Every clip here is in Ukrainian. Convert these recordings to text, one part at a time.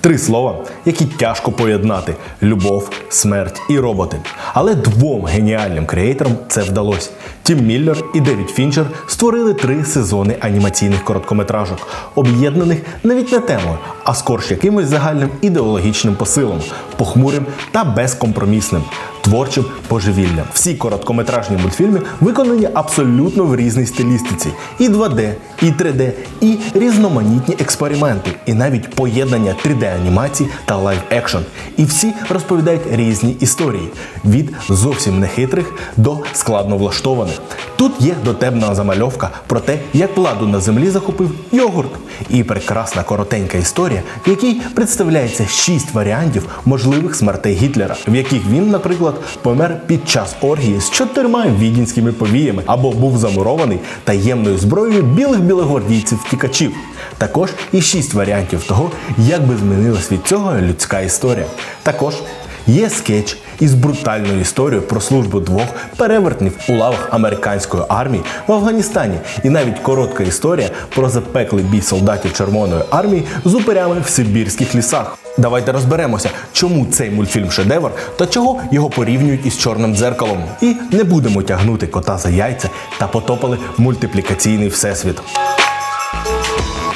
Три слова, які тяжко поєднати: любов, смерть і роботи. Але двом геніальним креаторам це вдалося. Тім Міллер і Девід Фінчер створили три сезони анімаційних короткометражок, об'єднаних навіть не темою, а скорш якимось загальним ідеологічним посилом, похмурим та безкомпромісним. Творчим божевіллям. Всі короткометражні мультфільми виконані абсолютно в різній стилістиці: і 2D, і 3D, і різноманітні експерименти, і навіть поєднання 3D-анімації та лайв-екшн. І всі розповідають різні історії від зовсім нехитрих до складно влаштованих. Тут є дотемна замальовка про те, як владу на землі захопив йогурт, і прекрасна коротенька історія, в якій представляється шість варіантів можливих смертей Гітлера, в яких він, наприклад, помер під час оргії з чотирма відінськими повіями або був замурований таємною зброєю білих білогвардійців втікачів. Також і шість варіантів того, як би змінилась від цього людська історія. Також Є скетч із брутальною історією про службу двох перевертнів у лавах американської армії в Афганістані, і навіть коротка історія про запеклий бій солдатів Червоної армії з упирями в Сибірських лісах. Давайте розберемося, чому цей мультфільм шедевр та чого його порівнюють із чорним дзеркалом. І не будемо тягнути кота за яйця та потопали в мультиплікаційний всесвіт.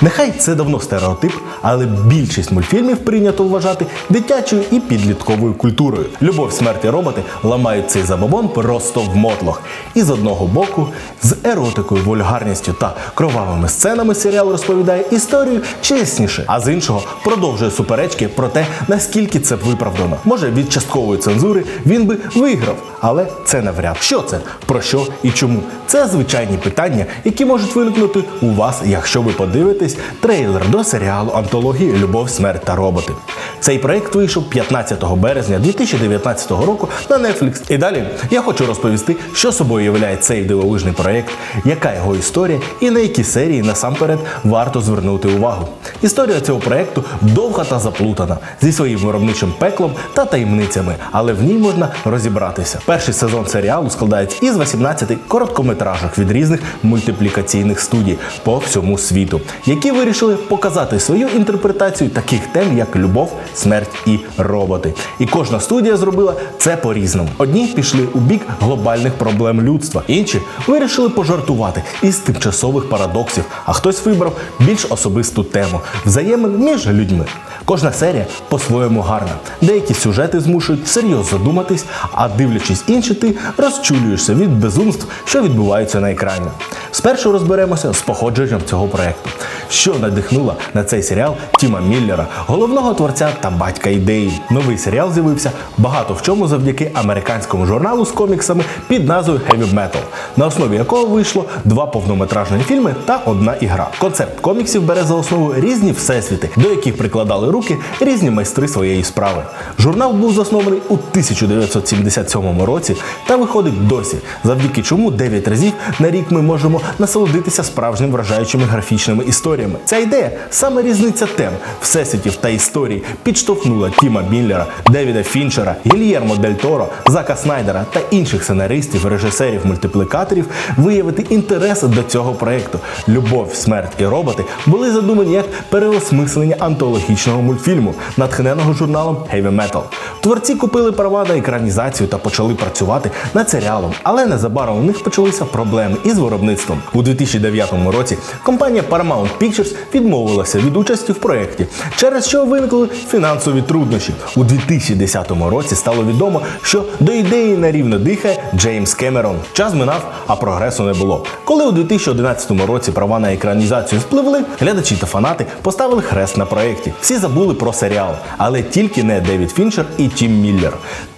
Нехай це давно стереотип, але більшість мультфільмів прийнято вважати дитячою і підлітковою культурою. Любов, смерть і роботи ламають цей забобон просто в мотлох. І з одного боку, з еротикою, вульгарністю та кровавими сценами серіал розповідає історію чесніше, а з іншого продовжує суперечки про те, наскільки це виправдано. Може, від часткової цензури він би виграв, але це навряд. Що це, про що і чому? Це звичайні питання, які можуть виникнути у вас, якщо ви подивитесь трейлер до серіалу антології Любов, смерть та роботи. Цей проект вийшов 15 березня 2019 року на Netflix. І далі я хочу розповісти, що собою являє цей дивовижний проект, яка його історія і на які серії насамперед варто звернути увагу. Історія цього проекту довга та заплутана зі своїм виробничим пеклом та таємницями, але в ній можна розібратися. Перший сезон серіалу складається із 18 короткометражок від різних мультиплікаційних студій по всьому світу, які вирішили показати свою інтерпретацію таких тем, як любов, смерть і роботи. І кожна студія зробила це по-різному. Одні пішли у бік глобальних проблем людства, інші вирішили пожартувати із тимчасових парадоксів, а хтось вибрав більш особисту тему взаємин між людьми. Кожна серія по-своєму гарна. Деякі сюжети змушують серйозно задуматись, а дивлячись інші, ти розчулюєшся від безумств, що відбуваються на екрані. Спершу розберемося з походженням цього проекту, що надихнуло на цей серіал Тіма Міллера, головного творця та батька ідеї. Новий серіал з'явився багато в чому завдяки американському журналу з коміксами під назвою Heavy Metal, на основі якого вийшло два повнометражні фільми та одна ігра. Концепт коміксів бере за основу різні всесвіти, до яких прикладали руки різні майстри своєї справи. Журнал був заснований у 1977 році та виходить досі, завдяки чому 9 разів на рік ми можемо насолодитися справжнім вражаючими графічними історіями. Ця ідея саме різниця тем, всесвітів та історій підштовхнула Тіма Міллера, Девіда Фінчера, Гільєрмо Дель Торо, Зака Снайдера та інших сценаристів, режисерів, мультиплікаторів виявити інтерес до цього проекту. Любов, смерть і роботи були задумані як переосмислення антологічного мультфільму, натхненого журналом Heavy Metal. Творці купили права на екранізацію та почали працювати над серіалом, але незабаром у них почалися проблеми із виробництвом. У 2009 році компанія Paramount Pictures відмовилася від участі в проєкті, через що виникли фінансові труднощі. У 2010 році стало відомо, що до ідеї нарівно дихає Джеймс Кемерон. Час минав, а прогресу не було. Коли у 2011 році права на екранізацію спливли, глядачі та фанати поставили хрест на проєкті. Всі забули про серіал, але тільки не Девід Фінчер і Тім Міллер.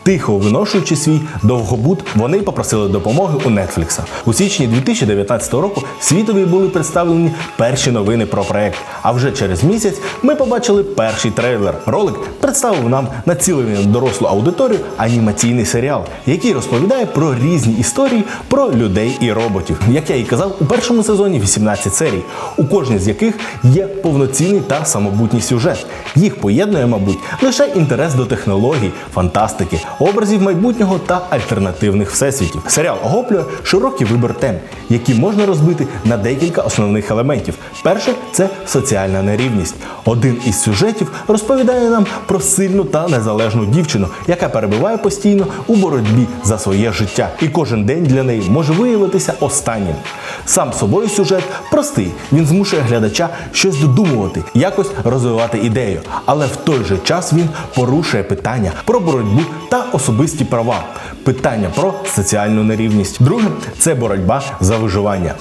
Тихо виношуючи свій довгобут, вони попросили допомоги у Нетфлікса. У січні 2019 року світові були представлені перші новини про проект. А вже через місяць ми побачили перший трейлер. Ролик представив нам націлений на дорослу аудиторію анімаційний серіал, який розповідає про різні історії про людей і роботів. Як я і казав, у першому сезоні 18 серій, у кожній з яких є повноцінний та самобутній сюжет. Їх поєднує, мабуть, лише інтерес до технологій, фантастики образів майбутнього та альтернативних всесвітів. Серіал охоплює широкий вибір тем, які можна розбити на декілька основних елементів. Перше це соціальна нерівність. Один із сюжетів розповідає нам про сильну та незалежну дівчину, яка перебуває постійно у боротьбі за своє життя, і кожен день для неї може виявитися останнім. Сам собою сюжет простий. Він змушує глядача щось додумувати, якось розвивати ідею. Але в той же час він порушує питання про боротьбу та особисті права, питання про соціальну нерівність. Друге це боротьба за виживання.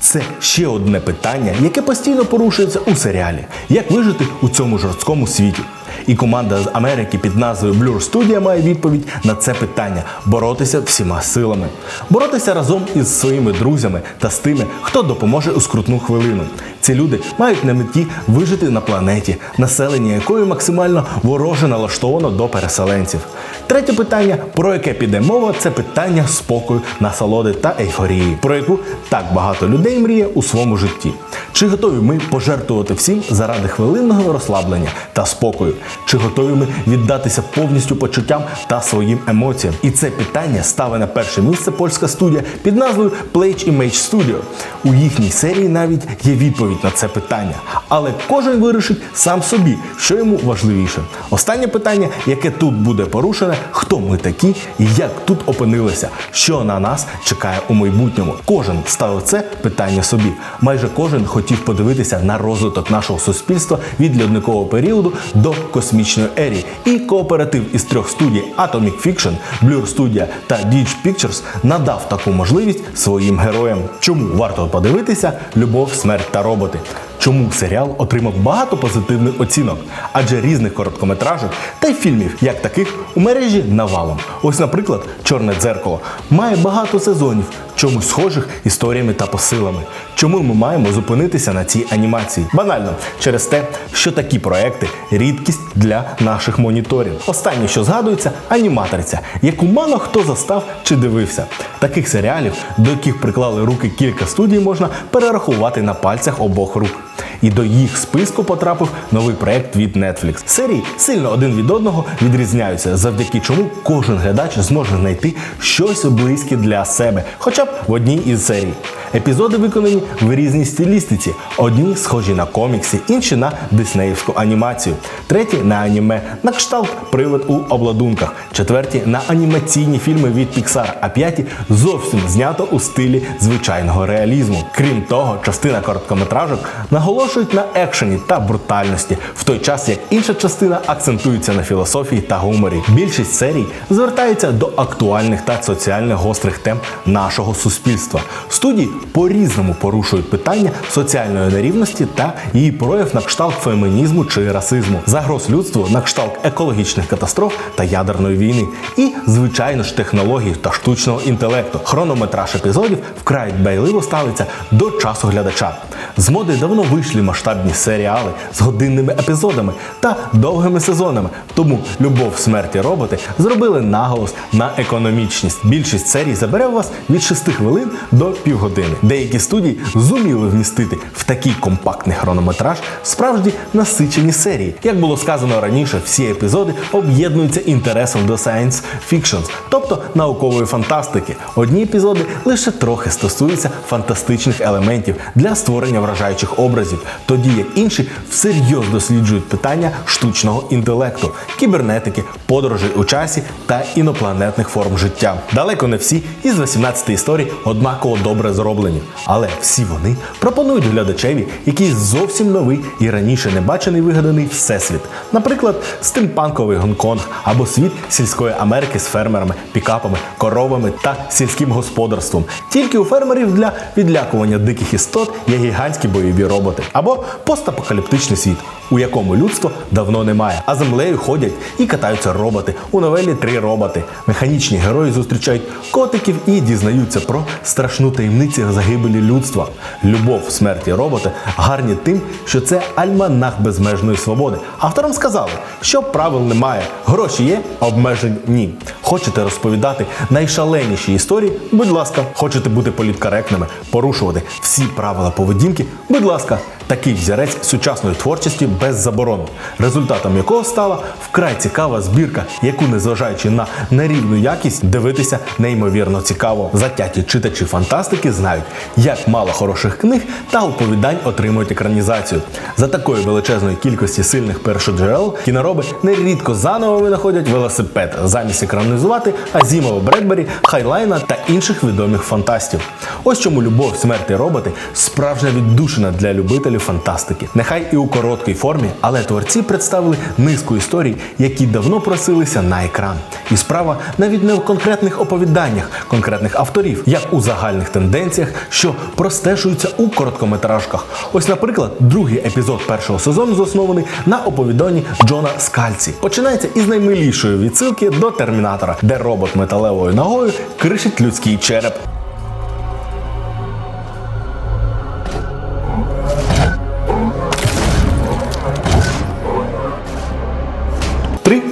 Це ще одне питання, яке постійно порушується у серіалі: як вижити у цьому жорсткому світі. І команда з Америки під назвою Blur Studio має відповідь на це питання боротися всіма силами, боротися разом із своїми друзями та з тими, хто допоможе у скрутну хвилину. Ці люди мають на меті вижити на планеті, населення якої максимально вороже налаштовано до переселенців. Третє питання, про яке піде мова, це питання спокою, насолоди та ейфорії, про яку так багато людей мріє у своєму житті. Чи готові ми пожертвувати всім заради хвилинного розслаблення та спокою? Чи готові ми віддатися повністю почуттям та своїм емоціям? І це питання ставить на перше місце польська студія під назвою Plage Image Studio. У їхній серії навіть є відповідь на це питання. Але кожен вирішить сам собі, що йому важливіше. Останнє питання, яке тут буде порушене, хто ми такі і як тут опинилися, що на нас чекає у майбутньому. Кожен ставив це питання собі. Майже кожен хотів подивитися на розвиток нашого суспільства від льодникового періоду до космічної ері. І кооператив із трьох студій Atomic Fiction, Blur Studio та Digi Pictures надав таку можливість своїм героям. Чому варто подивитися любов, смерть та роботи? Чому серіал отримав багато позитивних оцінок? Адже різних короткометражок та й фільмів, як таких, у мережі навалом. Ось, наприклад, Чорне дзеркало має багато сезонів, чомусь схожих історіями та посилами. Чому ми маємо зупинитися на цій анімації? Банально через те, що такі проекти рідкість для наших моніторів. Останнє, що згадується, аніматориця, яку мало хто застав чи дивився. Таких серіалів, до яких приклали руки кілька студій, можна перерахувати на пальцях обох рук. І до їх списку потрапив новий проект від Netflix. Серії сильно один від одного відрізняються, завдяки чому кожен глядач зможе знайти щось близьке для себе, хоча б в одній із серій. Епізоди виконані в різній стилістиці. Одні схожі на комікси, інші на диснеївську анімацію, треті на аніме, на кшталт привид у обладунках, четверті на анімаційні фільми від Pixar, а п'яті зовсім знято у стилі звичайного реалізму. Крім того, частина короткометражок наголошують на екшені та брутальності, в той час як інша частина акцентується на філософії та гуморі. Більшість серій звертається до актуальних та соціально гострих тем нашого суспільства. Студії по-різному порушують питання соціальної нерівності та її прояв на кшталт фемінізму чи расизму, загроз людству на кшталт екологічних катастроф та ядерної війни, і, звичайно ж, технологій та штучного інтелекту. Хронометраж епізодів вкрай дбайливо ставиться до часу глядача. З моди давно вийшли масштабні серіали з годинними епізодами та довгими сезонами. Тому любов, смерті роботи зробили наголос на економічність. Більшість серій забере у вас від 6 хвилин до півгодини. Деякі студії зуміли вмістити в такий компактний хронометраж справді насичені серії. Як було сказано раніше, всі епізоди об'єднуються інтересом до science fiction, тобто наукової фантастики. Одні епізоди лише трохи стосуються фантастичних елементів для створення вражаючих образів, тоді як інші всерйоз досліджують питання штучного інтелекту, кібернетики, подорожей у часі та інопланетних форм життя. Далеко не всі із 18 історій однаково добре зроблені, але всі вони пропонують глядачеві якийсь зовсім новий і раніше не бачений вигаданий всесвіт. Наприклад, стимпанковий Гонконг або світ сільської Америки з фермерами, пікапами, коровами та сільським господарством. Тільки у фермерів для відлякування диких істот є гігантські бойові роботи або постапокаліптичний світ, у якому людство давно немає, а землею ходять і катаються роботи. У новелі три роботи. Механічні герої зустрічають котиків і дізнаються про страшну таємницю загибелі людства. Любов, смерті роботи гарні тим, що це альманах безмежної свободи. Авторам сказали, що правил немає, гроші є, обмежень ні. Хочете розповідати найшаленіші історії? Будь ласка, хочете бути політкоректними, порушувати всі правила поведінки? Будь ласка, такий взірець сучасної творчості без заборон, результатом якого стала вкрай цікава збірка, яку, незважаючи на нерівну якість, дивитися неймовірно цікаво. Затяті читачі фантастики знають, як мало хороших книг та оповідань отримують екранізацію. За такої величезної кількості сильних першоджерел кінороби нерідко заново винаходять велосипед замість екранізувати Азімова Бредбері, Хайлайна та інших відомих фантастів. Ось чому любов, смерть і роботи справжня віддушина для любителів фантастики. Нехай і у короткій формі, але творці представили низку історій, які давно просилися на екран. І справа навіть не в конкретних оповіданнях конкретних авторів, як у загальних тенденціях, що простежуються у короткометражках. Ось, наприклад, другий епізод першого сезону заснований на оповіданні Джона Скальці. Починається із наймилішої відсилки до термінатора, де робот металевою ногою кришить людський череп.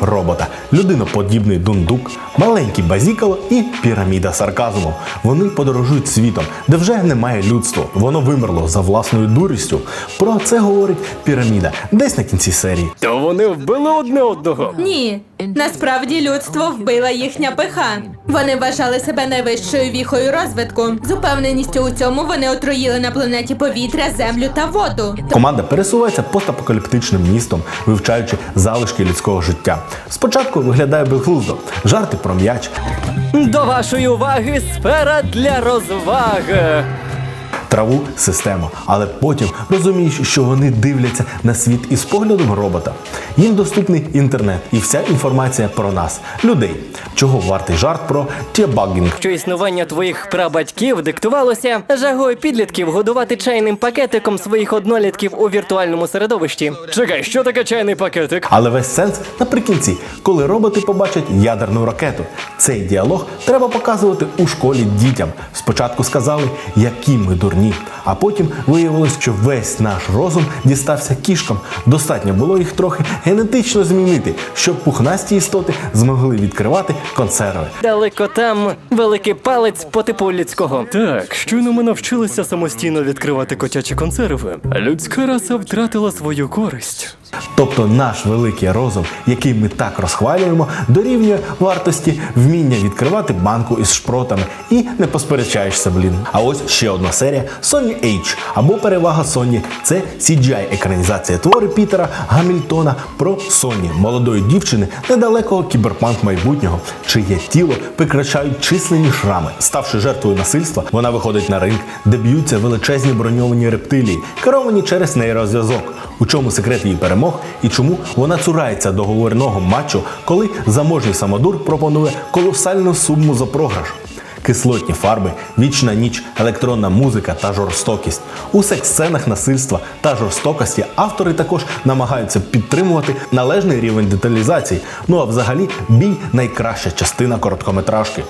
Робота: людиноподібний дундук, маленький базікало і піраміда сарказму. Вони подорожують світом, де вже немає людства. Воно вимерло за власною дурістю. Про це говорить піраміда десь на кінці серії. То вони вбили одне одного. Ні, насправді людство вбила їхня пиха. Вони вважали себе найвищою віхою розвитку. З упевненістю у цьому вони отруїли на планеті повітря, землю та воду. Команда пересувається постапокаліптичним містом, вивчаючи залишки людського життя. Спочатку виглядає безглуздо, жарти про м'яч, До вашої уваги сфера для розваги. траву, систему, але потім розумієш, що вони дивляться на світ із поглядом робота. Їм доступний інтернет і вся інформація про нас, людей. Чого вартий жарт про тєбагінг. Що існування твоїх прабатьків диктувалося жагою підлітків годувати чайним пакетиком своїх однолітків у віртуальному середовищі. Чекай, що таке чайний пакетик? Але весь сенс наприкінці, коли роботи побачать ядерну ракету. Цей діалог треба показувати у школі дітям. Спочатку сказали, які ми дурні, а потім виявилось, що весь наш розум дістався кішкам. Достатньо було їх трохи генетично змінити, щоб пухнасті істоти змогли відкривати консерви. Далеко там великий палець по типу людського. Так, щойно ми навчилися самостійно відкривати котячі консерви. Людська раса втратила свою користь. Тобто наш великий розум, який ми так розхвалюємо, дорівнює вартості вміння відкривати банку із шпротами і не посперечаєшся, блін. А ось ще одна серія Sony H або перевага Sony це CGI екранізація твори Пітера Гамільтона про Sony, молодої дівчини недалекого кіберпанк майбутнього, чиє тіло прикрашають численні шрами. Ставши жертвою насильства, вона виходить на ринг, де б'ються величезні броньовані рептилії, керовані через нейрозв'язок. У чому секрет її перемог і чому вона цурається договорного матчу, коли заможній самодур пропонує колосальну суму за програш. Кислотні фарби, вічна ніч, електронна музика та жорстокість. У секс-сценах насильства та жорстокості автори також намагаються підтримувати належний рівень деталізації. Ну а взагалі бій найкраща частина короткометражки.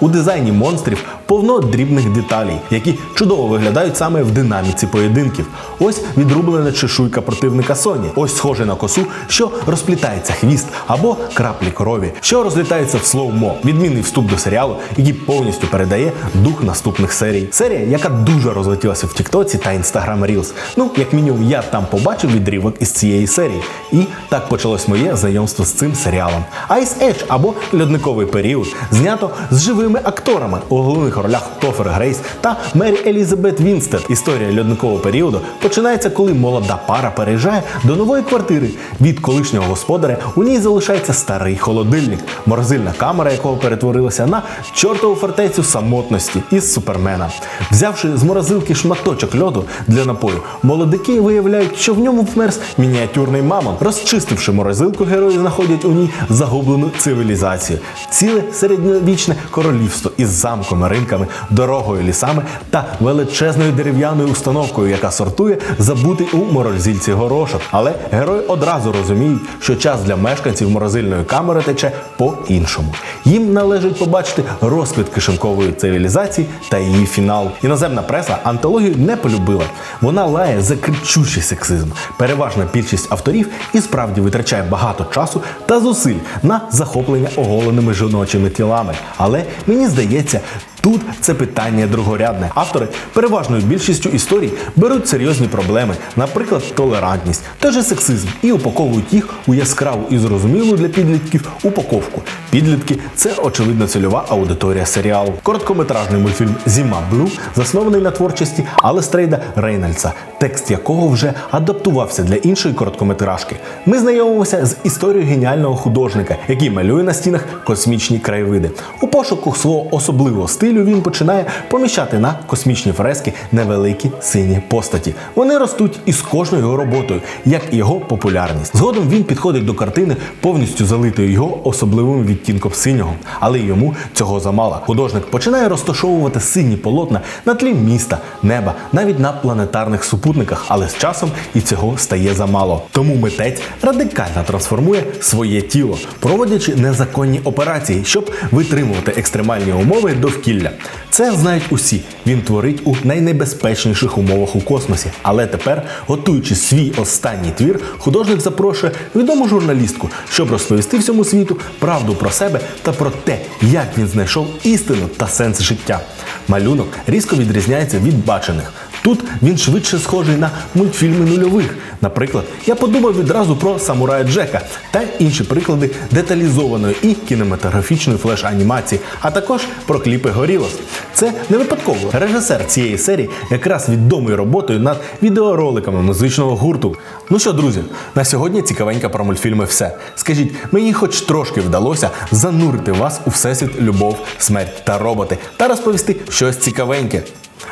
У дизайні монстрів повно дрібних деталей, які чудово виглядають саме в динаміці поєдинків. Ось відрублена чешуйка противника Соні. Ось схоже на косу, що розплітається хвіст, або краплі крові, що розлітається в слоумо. Відмінний вступ до серіалу, який повністю передає дух наступних серій. Серія, яка дуже розлетілася в Тіктоці та Instagram Reels. Ну, як мінімум, я там побачив відривок із цієї серії. І так почалось моє знайомство з цим серіалом. Ice Edge або льодниковий період знято з живими акторами у головних ролях Тофер Грейс та Мері Елізабет Вінстед. Історія льодникового періоду починається, коли молода пара переїжджає до нової квартири. Від колишнього господаря у ній залишається старий холодильник, морозильна камера, якого перетворилася на чортову фортецю самотності із супермена. Взявши з морозилки шматочок льоду для напою, молодики виявляють, що в ньому вмерз мініатюрний мамонт. Розчистивши морозилку, герої знаходять у ній загублену цивілізацію, ціле середньовічне королівство із замком Рим будинками, дорогою, лісами та величезною дерев'яною установкою, яка сортує забутий у морозильці горошок. Але герої одразу розуміють, що час для мешканців морозильної камери тече по-іншому. Їм належить побачити розквіт кишенькової цивілізації та її фінал. Іноземна преса антологію не полюбила. Вона лає за кричущий сексизм. Переважна більшість авторів і справді витрачає багато часу та зусиль на захоплення оголеними жіночими тілами. Але мені здається. Тут це питання другорядне. Автори переважною більшістю історій беруть серйозні проблеми, наприклад, толерантність, той же сексизм, і упаковують їх у яскраву і зрозумілу для підлітків упаковку. Підлітки це очевидно цільова аудиторія серіалу. Короткометражний мультфільм Зіма Блю заснований на творчості Алестрейда Рейнольдса, текст якого вже адаптувався для іншої короткометражки. Ми знайомимося з історією геніального художника, який малює на стінах космічні краєвиди. У пошуку свого особливого стилю він починає поміщати на космічні фрески невеликі сині постаті. Вони ростуть із кожною його роботою, як і його популярність. Згодом він підходить до картини, повністю залитою його особливим відтінком синього, але йому цього замало. Художник починає розташовувати сині полотна на тлі міста, неба, навіть на планетарних супутниках, але з часом і цього стає замало. Тому митець радикально трансформує своє тіло, проводячи незаконні операції, щоб витримувати екстремальні умови довкілля. Це знають усі. Він творить у найнебезпечніших умовах у космосі. Але тепер, готуючи свій останній твір, художник запрошує відому журналістку, щоб розповісти всьому світу правду про себе та про те, як він знайшов істину та сенс життя. Малюнок різко відрізняється від бачених. Тут він швидше схожий на мультфільми нульових. Наприклад, я подумав відразу про самурая Джека та інші приклади деталізованої і кінематографічної флеш-анімації, а також про кліпи Горілос. Це не випадково. Режисер цієї серії якраз відомий роботою над відеороликами музичного гурту. Ну що, друзі, на сьогодні цікавенько про мультфільми все. Скажіть, мені хоч трошки вдалося занурити вас у всесвіт любов, смерть та роботи та розповісти щось цікавеньке.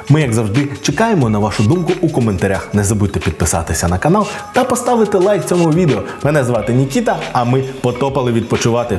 Ми, як завжди, чекаємо на вашу думку у коментарях. Не забудьте підписатися на канал та поставити лайк цьому відео. Мене звати Нікіта, а ми потопали відпочивати.